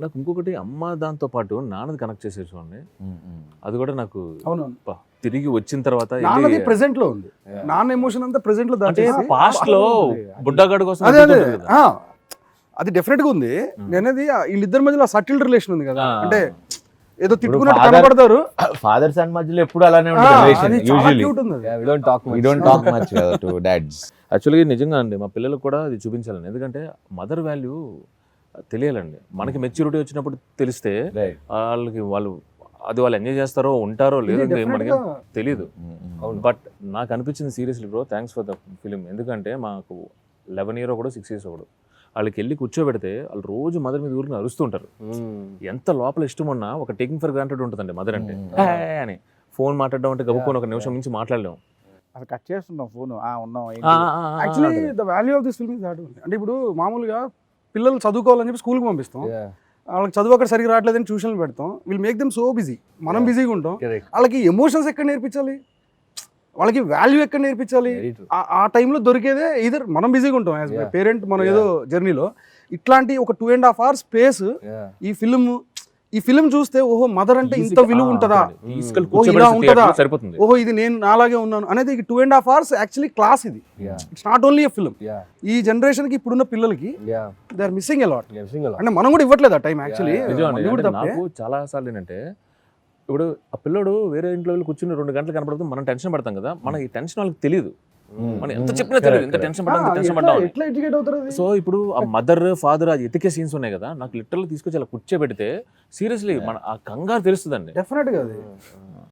నాకు ఇంకొకటి అమ్మ దాంతో పాటు నాన్నది కనెక్ట్ చేసే చూడండి. అది కూడా నాకు అవును తిరిగి వచ్చిన తర్వాత నాన్నది ప్రెసెంట్లో ఉంది నాన్న ఎమోషన్ అంతా ప్రెసెంట్లో పాస్ట్లో బుడ్డగాడు కోసం అదే అదే. అది డెఫినెట్గా ఉంది నేనేది వీళ్ళిద్దరి మధ్యలో సటిల్ రిలేషన్ ఉంది కదా. అంటే ఏదో తిట్టుకున్నట్టు కనబడతారు. ఫాదర్ సన్ మధ్యలో ఎప్పుడు అలానే ఉంటుంది usually. We don't talk we don't talk much to dads యాక్చువల్గా నిజంగా అండి మా పిల్లలకు కూడా అది చూపించాలండి ఎందుకంటే మదర్ వాల్యూ తెలియాలండి. మనకి మెచ్యూరిటీ వచ్చినప్పుడు తెలిస్తే వాళ్ళకి వాళ్ళు అది వాళ్ళు ఎంజాయ్ చేస్తారో ఉంటారో లేదో మనకి తెలియదు. బట్ నాకు అనిపించింది seriously bro thanks for the film ఎందుకంటే మాకు లెవెన్ ఇయర్ ఒకడు సిక్స్ ఇయర్స్ ఒకడు. వాళ్ళకి వెళ్ళి కూర్చోబెడితే వాళ్ళు రోజు మదర్ మీద ఊరికి అరుస్తుంటారు ఎంత లోపల ఇష్టం ఉన్నా ఒక టేకింగ్ ఫర్ గ్రాంటెడ్ ఉంటుందండి మదర్ అంటే. Mm. "హే" అని. ఫోన్ మాట్లాడడం అంటే గబుక్కొని ఒక నిమిషం మించి మాట్లాడలేము. అసలు కట్ చేస్తున్నాం ఫోన్. ఉన్నాం. Actually the value of this film is that అంటే ఇప్పుడు మామూలుగా పిల్లలు చదువుకోవాలని చెప్పి స్కూల్కి పంపిస్తాం వాళ్ళకి చదువు అక్కడ సరిగ్గా రావట్లేదని ట్యూషన్లు పెడతాం will make them so busy మనం బిజీగా ఉంటాం. వాళ్ళకి ఎమోషన్స్ ఎక్కడ నేర్పించాలి వాళ్ళకి వాల్యూ ఎక్కడ నేర్పించాలి. ఆ- టైంలో దొరికేదే ఇదర్ మనం బిజీగా ఉంటాం యాజ్. పేరెంట్ మనం. ఏదో జర్నీలో ఇట్లాంటి ఒక two and half hours space. ఈ ఫిల్మ్ ఈ ఫిల్మ్ చూస్తే ఓహో మదర్ అంటే ఇంత విలువ ఉంటుందా? ఓ, ఇలా ఉంటుందా? ఓహో ఇది నేను నాలాగే ఉన్నాను. అనేది two and half hours actually class ఇది. It's not only a film Yeah. ఈ జనరేషన్కి ఇప్పుడున్న పిల్లలకి. They are missing a lot. అంటే మనం కూడా ఇవ్వట్లేదు ఆ టైం యాక్చువల్లీ నాకు చాలా సార్లు ఏంటంటే ఇప్పుడు ఆ పిల్లడు వేరే ఇంట్లో వెళ్ళి కూర్చుని రెండు గంటలు కనపడుతుంది మనం టెన్షన్ పడతాం కదా. మన ఈ టెన్షన్ వాళ్ళకి తెలియదు. మనం ఎంత చెప్పినా తెలియదు ఎంత టెన్షన్ పడ్డా టెన్షన్ పడ్డా ఎట్లా ఎడ్యుకేట్ అవుతారు అది? సో ఇప్పుడు ఆ మదర్ ఫాదర్ అది ఎతికే సీన్స్ ఉన్నాయి కదా నాకు లిటరల్ తీసుకొచ్చి అలా కూర్చోబెడితే సీరియస్లీ మన ఆ కంగారు తెలుస్తుందండి. డెఫినెట్గా అది.